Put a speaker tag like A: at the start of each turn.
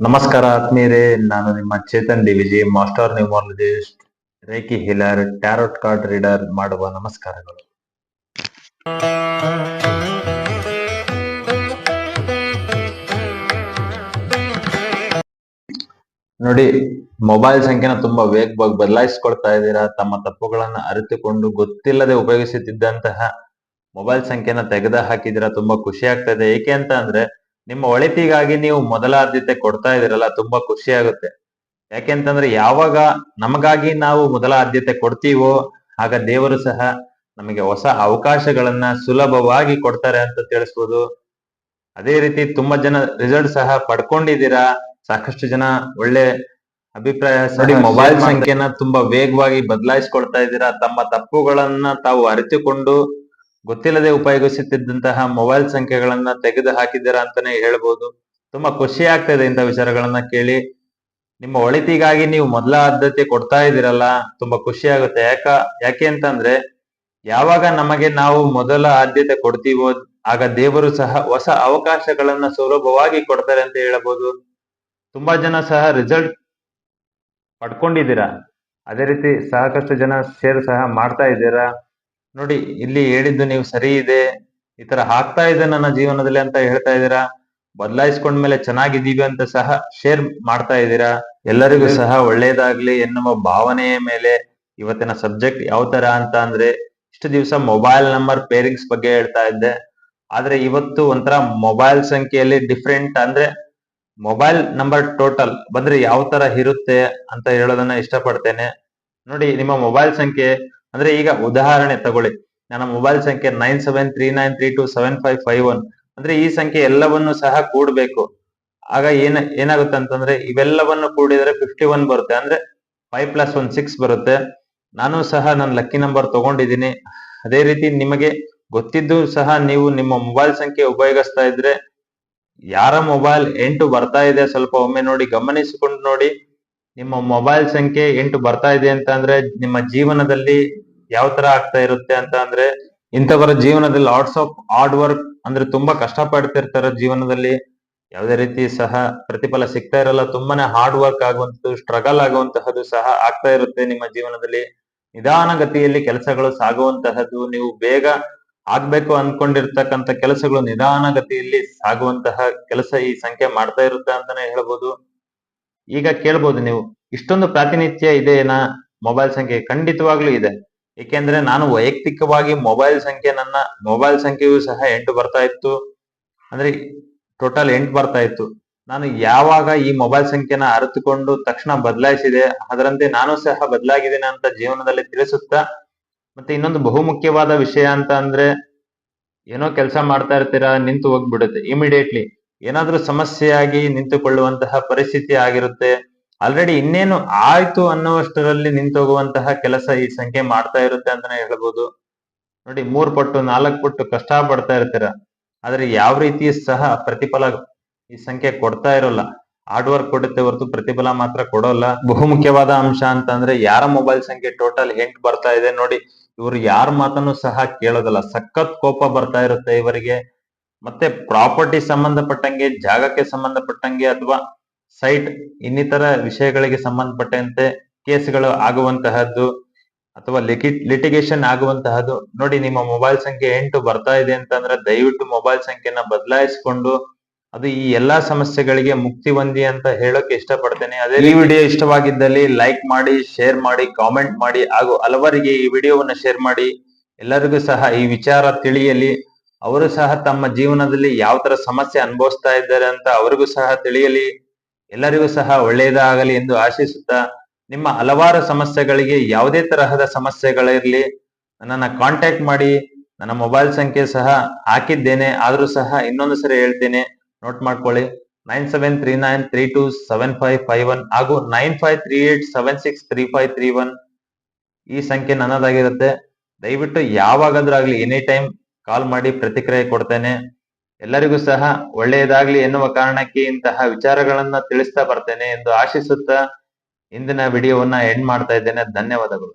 A: ನಮಸ್ಕಾರ ಆತ್ಮೀಯರೇ, ನಾನು ನಿಮ್ಮ Chetan DVG, master numerologist reiki healer, tarot card reader ಮಾಡುವ ನಮಸ್ಕಾರಗಳು. ನೋಡಿ ಮೊಬೈಲ್ ಸಂಖ್ಯೆನ ತುಂಬಾ ವೇಗವಾಗಿ ಬದಲಾಯಿಸ್ಕೊಳ್ತಾ ಇದ್ದೀರಾ? ತಮ್ಮ ತಪ್ಪುಗಳನ್ನ ಅರಿತುಕೊಂಡು ಗೊತ್ತಿಲ್ಲದೆ ಉಪಯೋಗಿಸುತ್ತಿದ್ದಂತಹ ಮೊಬೈಲ್ ಸಂಖ್ಯೆನ ತೆಗೆದ ಹಾಕಿದೀರಾ ತುಂಬಾ ಖುಷಿ ಆಗ್ತಾ ಇದೆ. ಏಕೆ ಅಂತ ಅಂದ್ರೆ, ನಿಮ್ಮ ಒಳಿತಿಗಾಗಿ ನೀವು ಮೊದಲ ಆದ್ಯತೆ ಕೊಡ್ತಾ ಇದೀರಲ್ಲ ತುಂಬಾ ಖುಷಿ ಆಗುತ್ತೆ. ಯಾಕೆಂತಂದ್ರೆ ಯಾವಾಗ ನಮಗಾಗಿ ನಾವು ಮೊದಲ ಆದ್ಯತೆ ಕೊಡ್ತೀವೋ, ಆಗ ದೇವರು ಸಹ ನಮಗೆ ಹೊಸ ಅವಕಾಶಗಳನ್ನ ಸುಲಭವಾಗಿ ಕೊಡ್ತಾರೆ ಅಂತ ತಿಳಿಸ್ಬೋದು. ಅದೇ ರೀತಿ ತುಂಬಾ ಜನ ರಿಸಲ್ಟ್ ಸಹ ಪಡ್ಕೊಂಡಿದ್ದೀರಾ? ಸಾಕಷ್ಟು ಜನ ಒಳ್ಳೆ ಅಭಿಪ್ರಾಯ ನೋಡಿ ಮೊಬೈಲ್ ಸಂಖ್ಯೆನ ತುಂಬಾ ವೇಗವಾಗಿ ಬದಲಾಯಿಸ್ಕೊಳ್ತಾ ಇದ್ದೀರಾ? ತಮ್ಮ ತಪ್ಪುಗಳನ್ನ ತಾವು ಅರಿತುಕೊಂಡು ಗೊತ್ತಿಲ್ಲದೆ ಉಪಯೋಗಿಸುತ್ತಿದ್ದಂತಹ ಮೊಬೈಲ್ ಸಂಖ್ಯೆಗಳನ್ನ ತೆಗೆದು ಹಾಕಿದ್ದೀರಾ ಅಂತಾನೆ ಹೇಳ್ಬೋದು. ತುಂಬಾ ಖುಷಿ ಆಗ್ತಾ ಇದೆ ಇಂಥ ವಿಚಾರಗಳನ್ನ ಕೇಳಿ. ನಿಮ್ಮ ಒಳಿತಿಗಾಗಿ ನೀವು ಮೊದಲ ಆದ್ಯತೆ ಕೊಡ್ತಾ ಇದ್ದೀರಲ್ಲ ತುಂಬಾ ಖುಷಿ ಆಗುತ್ತೆ. ಯಾಕ ಯಾಕೆ ಅಂತಂದ್ರೆ ಯಾವಾಗ ನಮಗೆ ನಾವು ಮೊದಲ ಆದ್ಯತೆ ಕೊಡ್ತೀವೋ ಆಗ ದೇವರು ಸಹ ಹೊಸ ಅವಕಾಶಗಳನ್ನ ಸುಲಭವಾಗಿ ಕೊಡ್ತಾರೆ ಅಂತ ಹೇಳಬಹುದು ತುಂಬಾ ಜನ ಸಹ ರಿಸಲ್ಟ್ ಪಡ್ಕೊಂಡಿದ್ದೀರಾ? ಅದೇ ರೀತಿ ಸಾಕಷ್ಟು ಜನ ಶೇರ್ ಸಹ ಮಾಡ್ತಾ ಇದ್ದೀರಾ? ನೋಡಿ, ಇಲ್ಲಿ ಹೇಳಿದ್ದು ನೀವು ಸರಿ ಇದೆ. ಈ ತರ ಆಗ್ತಾ ಇದೆ ನನ್ನ ಜೀವನದಲ್ಲಿ ಅಂತ ಹೇಳ್ತಾ ಇದ್ದೀರಾ? ಬದಲಾಯಿಸ್ಕೊಂಡ್ಮೇಲೆ ಚೆನ್ನಾಗಿದ್ದೀವಿ ಅಂತ ಸಹ ಶೇರ್ ಮಾಡ್ತಾ ಇದ್ದೀರಾ? ಎಲ್ಲರಿಗೂ ಸಹ ಒಳ್ಳೇದಾಗ್ಲಿ ಎನ್ನುವ ಭಾವನೆಯ ಮೇಲೆ ಇವತ್ತಿನ ಸಬ್ಜೆಕ್ಟ್ ಯಾವ ತರ ಅಂತ ಅಂದ್ರೆ, ಇಷ್ಟು ದಿವಸ ಮೊಬೈಲ್ ನಂಬರ್ ಪೇರಿಂಗ್ಸ್ ಬಗ್ಗೆ ಹೇಳ್ತಾ ಇದ್ದೆ. ಆದ್ರೆ ಇವತ್ತು ಒಂಥರ ಮೊಬೈಲ್ ಸಂಖ್ಯೆಯಲ್ಲಿ ಡಿಫ್ರೆಂಟ್ ಅಂದ್ರೆ ಮೊಬೈಲ್ ನಂಬರ್ ಟೋಟಲ್ ಬಂದ್ರೆ ಯಾವ ತರ ಇರುತ್ತೆ ಅಂತ ಹೇಳೋದನ್ನ ಇಷ್ಟಪಡ್ತೇನೆ. ನೋಡಿ, ನಿಮ್ಮ ಮೊಬೈಲ್ ಸಂಖ್ಯೆ, ಅಂದ್ರೆ ಈಗ ಉದಾಹರಣೆ ತಗೊಳ್ಳಿ. ನನ್ನ ಮೊಬೈಲ್ ಸಂಖ್ಯೆ nine seven three nine three two seven five five one ಅಂದ್ರೆ ಈ ಸಂಖ್ಯೆ ಎಲ್ಲವನ್ನು ಸಹ ಕೂಡಬೇಕು. ಆಗ ಏನ, ಏನಾಗುತ್ತೆ ಅಂತಂದ್ರೆ ಇವೆಲ್ಲವನ್ನು ಕೂಡಿದ್ರೆ ಫಿಫ್ಟಿ ಒನ್ ಬರುತ್ತೆ. ಅಂದ್ರೆ ಫೈವ್ ಪ್ಲಸ್ ಒನ್ ಸಿಕ್ಸ್ ಬರುತ್ತೆ. ನಾನು ಸಹ ನನ್ನ ಲಕ್ಕಿ ನಂಬರ್ ತಗೊಂಡಿದ್ದೀನಿ. ಅದೇ ರೀತಿ ನಿಮಗೆ ಗೊತ್ತಿದ್ದು ಸಹ ನೀವು ನಿಮ್ಮ ಮೊಬೈಲ್ ಸಂಖ್ಯೆ ಉಪಯೋಗಿಸ್ತಾ ಇದ್ರೆ ಯಾರ ಮೊಬೈಲ್ ಎಂಟು ಬರ್ತಾ ಇದೆ ಸ್ವಲ್ಪ ಒಮ್ಮೆ ನೋಡಿ, ಗಮನಿಸಿಕೊಂಡು ನೋಡಿ. ನಿಮ್ಮ ಮೊಬೈಲ್ ಸಂಖ್ಯೆ ಎಂಟು ಬರ್ತಾ ಇದೆ ಅಂತ ಅಂದ್ರೆ ನಿಮ್ಮ ಜೀವನದಲ್ಲಿ ಯಾವ ತರ ಆಗ್ತಾ ಇರುತ್ತೆ ಅಂತ ಅಂದ್ರೆ ಇಂಥವರ ಜೀವನದಲ್ಲಿ ಲಾಟ್ಸ್ ಆಫ್ ಹಾರ್ಡ್ ವರ್ಕ್ ಅಂದ್ರೆ ತುಂಬಾ ಕಷ್ಟ ಪಡ್ತಿರ್ತಾರೆ ಜೀವನದಲ್ಲಿ. ಯಾವುದೇ ರೀತಿ ಸಹ ಪ್ರತಿಫಲ ಸಿಗ್ತಾ ಇರಲ್ಲ, ತುಂಬಾನೇ ಹಾರ್ಡ್ ವರ್ಕ್ ಆಗುವಂತದ್ದು ಸ್ಟ್ರಗಲ್ ಆಗುವಂತಹದ್ದು ಸಹ ಆಗ್ತಾ ಇರುತ್ತೆ ನಿಮ್ಮ ಜೀವನದಲ್ಲಿ. ನಿಧಾನಗತಿಯಲ್ಲಿ ಕೆಲಸಗಳು ಸಾಗುವಂತಹದ್ದು, ನೀವು ಬೇಗ ಆಗ್ಬೇಕು ಅನ್ಕೊಂಡಿರ್ತಕ್ಕಂಥ ಕೆಲಸಗಳು ನಿಧಾನಗತಿಯಲ್ಲಿ ಸಾಗುವಂತಹ ಕೆಲಸ ಈ ಸಂಖ್ಯೆ ಮಾಡ್ತಾ ಇರುತ್ತೆ ಅಂತಾನೆ ಹೇಳ್ಬೋದು. ಈಗ ಕೇಳ್ಬೋದು ನೀವು, ಇಷ್ಟೊಂದು ಪ್ರಾತಿನಿಧ್ಯ ಇದೆನಾ ಮೊಬೈಲ್ ಸಂಖ್ಯೆ, ಖಂಡಿತವಾಗ್ಲೂ ಇದೆ. ಏಕೆಂದ್ರೆ ನಾನು ವೈಯಕ್ತಿಕವಾಗಿ ಮೊಬೈಲ್ ಸಂಖ್ಯೆ, ನನ್ನ ಮೊಬೈಲ್ ಸಂಖ್ಯೆಯೂ ಸಹ ಎಂಟು ಬರ್ತಾ ಇತ್ತು. ಅಂದ್ರೆ ಟೋಟಲ್ ಎಂಟು ಬರ್ತಾ ಇತ್ತು. ನಾನು ಯಾವಾಗ ಈ ಮೊಬೈಲ್ ಸಂಖ್ಯೆನ ಅರಿತುಕೊಂಡು ತಕ್ಷಣ ಬದಲಾಯಿಸಿದೆ, ಅದರಂತೆ ನಾನು ಸಹ ಬದಲಾಗಿದ್ದೇನೆ ಅಂತ ಜೀವನದಲ್ಲಿ ತಿಳಿಸುತ್ತಾ ಮತ್ತೆ ಇನ್ನೊಂದು ಬಹುಮುಖ್ಯವಾದ ವಿಷಯ ಅಂತ ಅಂದ್ರೆ, ಏನೋ ಕೆಲಸ ಮಾಡ್ತಾ ಇರ್ತೀರಾ, ನಿಂತು ಹೋಗ್ಬಿಡುತ್ತೆ ಇಮಿಡಿಯೇಟ್ಲಿ ಏನಾದ್ರೂ ಸಮಸ್ಯೆಯಾಗಿ ನಿಂತುಕೊಳ್ಳುವಂತಹ ಪರಿಸ್ಥಿತಿ ಆಗಿರುತ್ತೆ. ಆಲ್ರೆಡಿ ಇನ್ನೇನು ಆಯ್ತು ಅನ್ನುವಷ್ಟರಲ್ಲಿ ನಿಂತೋಗುವಂತಹ ಕೆಲಸ ಈ ಸಂಖ್ಯೆ ಮಾಡ್ತಾ ಇರುತ್ತೆ ಅಂತಾನೆ ಹೇಳ್ಬೋದು. ನೋಡಿ, ಮೂರ್ ಪಟ್ಟು, ನಾಲ್ಕು ಪಟ್ಟು ಕಷ್ಟ ಪಡ್ತಾ ಇರ್ತೀರ, ಆದ್ರೆ ಯಾವ ರೀತಿ ಸಹ ಪ್ರತಿಫಲ ಈ ಸಂಖ್ಯೆ ಕೊಡ್ತಾ ಇರೋಲ್ಲ. ಹಾರ್ಡ್ ವರ್ಕ್ ಕೊಡುತ್ತೆ ಹೊರತು ಪ್ರತಿಫಲ ಮಾತ್ರ ಕೊಡೋಲ್ಲ. ಬಹುಮುಖ್ಯವಾದ ಅಂಶ ಅಂತಂದ್ರೆ ಯಾರ ಮೊಬೈಲ್ ಸಂಖ್ಯೆ ಟೋಟಲ್ ಎಂಟ್ ಬರ್ತಾ ಇದೆ ನೋಡಿ, ಇವರು ಯಾರ ಮಾತನ್ನು ಸಹ ಕೇಳೋದಲ್ಲ. ಸಖತ್ ಕೋಪ ಬರ್ತಾ ಇರುತ್ತೆ ಇವರಿಗೆ. ಮತ್ತೆ ಪ್ರಾಪರ್ಟಿ ಸಂಬಂಧಪಟ್ಟಂಗೆ, ಜಾಗಕ್ಕೆ ಸಂಬಂಧಪಟ್ಟಂಗೆ ಅಥವಾ ಸೈಟ್ ಇನ್ನಿತರ ವಿಷಯಗಳಿಗೆ ಸಂಬಂಧಪಟ್ಟಂತೆ ಕೇಸ್ಗಳು ಆಗುವಂತಹದ್ದು ಅಥವಾ ಲಿಕಿಟ್ ಲಿಟಿಗೇಷನ್ ಆಗುವಂತಹದ್ದು. ನೋಡಿ, ನಿಮ್ಮ ಮೊಬೈಲ್ ಸಂಖ್ಯೆ ಎಂಟು ಬರ್ತಾ ಇದೆ ಅಂತಂದ್ರೆ ದಯವಿಟ್ಟು ಮೊಬೈಲ್ ಸಂಖ್ಯೆನ ಬದಲಾಯಿಸಿಕೊಂಡು ಅದು ಈ ಎಲ್ಲಾ ಸಮಸ್ಯೆಗಳಿಗೆ ಮುಕ್ತಿ ಹೊಂದಿ ಅಂತ ಹೇಳೋಕೆ ಇಷ್ಟಪಡ್ತೇನೆ. ಅದೇ ಈ ವಿಡಿಯೋ ಇಷ್ಟವಾಗಿದ್ದಲ್ಲಿ ಲೈಕ್ ಮಾಡಿ ಶೇರ್ ಮಾಡಿ ಕಾಮೆಂಟ್ ಮಾಡಿ ಹಾಗೂ ಹಲವರಿಗೆ ಈ ವಿಡಿಯೋವನ್ನ ಶೇರ್ ಮಾಡಿ. ಎಲ್ಲರಿಗೂ ಸಹ ಈ ವಿಚಾರ ತಿಳಿಯಲಿ. ಅವರು ಸಹ ತಮ್ಮ ಜೀವನದಲ್ಲಿ ಯಾವ ತರ ಸಮಸ್ಯೆ ಅನುಭವಿಸ್ತಾ ಇದ್ದಾರೆ ಅಂತ ಅವರಿಗೂ ಸಹ ತಿಳಿಯಲಿ. ಎಲ್ಲರಿಗೂ ಸಹ ಒಳ್ಳೆಯದಾಗಲಿ ಎಂದು ಆಶಿಸುತ್ತಾ ನಿಮ್ಮ ಹಲವಾರು ಸಮಸ್ಯೆಗಳಿಗೆ ಯಾವುದೇ ತರಹದ ಸಮಸ್ಯೆಗಳಿರಲಿ ನನ್ನನ್ನು ಕಾಂಟ್ಯಾಕ್ಟ್ ಮಾಡಿ. ನನ್ನ ಮೊಬೈಲ್ ಸಂಖ್ಯೆ ಸಹ ಹಾಕಿದ್ದೇನೆ. ಆದರೂ ಸಹ ಇನ್ನೊಂದು ಸರಿ ಹೇಳ್ತೇನೆ. ನೋಟ್ ಮಾಡ್ಕೊಳ್ಳಿ. Nine seven three nine three two seven five five one ಹಾಗೂ nine five three eight seven six three five three one ಈ ಸಂಖ್ಯೆ ನನ್ನದಾಗಿರುತ್ತೆ. ದಯವಿಟ್ಟು ಯಾವಾಗಾದ್ರೂ ಆಗಲಿ ಎನಿ ಟೈಮ್ ಕಾಲ್ ಮಾಡಿ ಪ್ರತಿಕ್ರಿಯೆ ಕೊಡ್ತೇನೆ. ಎಲ್ಲರಿಗೂ ಸಹ ಒಳ್ಳೆಯದಾಗ್ಲಿ ಎನ್ನುವ ಕಾರಣಕ್ಕೆ ಇಂತಹ ವಿಚಾರಗಳನ್ನ ತಿಳಿಸ್ತಾ ಬರ್ತೇನೆ ಎಂದು ಆಶಿಸುತ್ತಾ ಇಂದಿನ ವಿಡಿಯೋವನ್ನ ಎಂಡ್ ಮಾಡ್ತಾ ಇದ್ದೇನೆ. ಧನ್ಯವಾದಗಳು.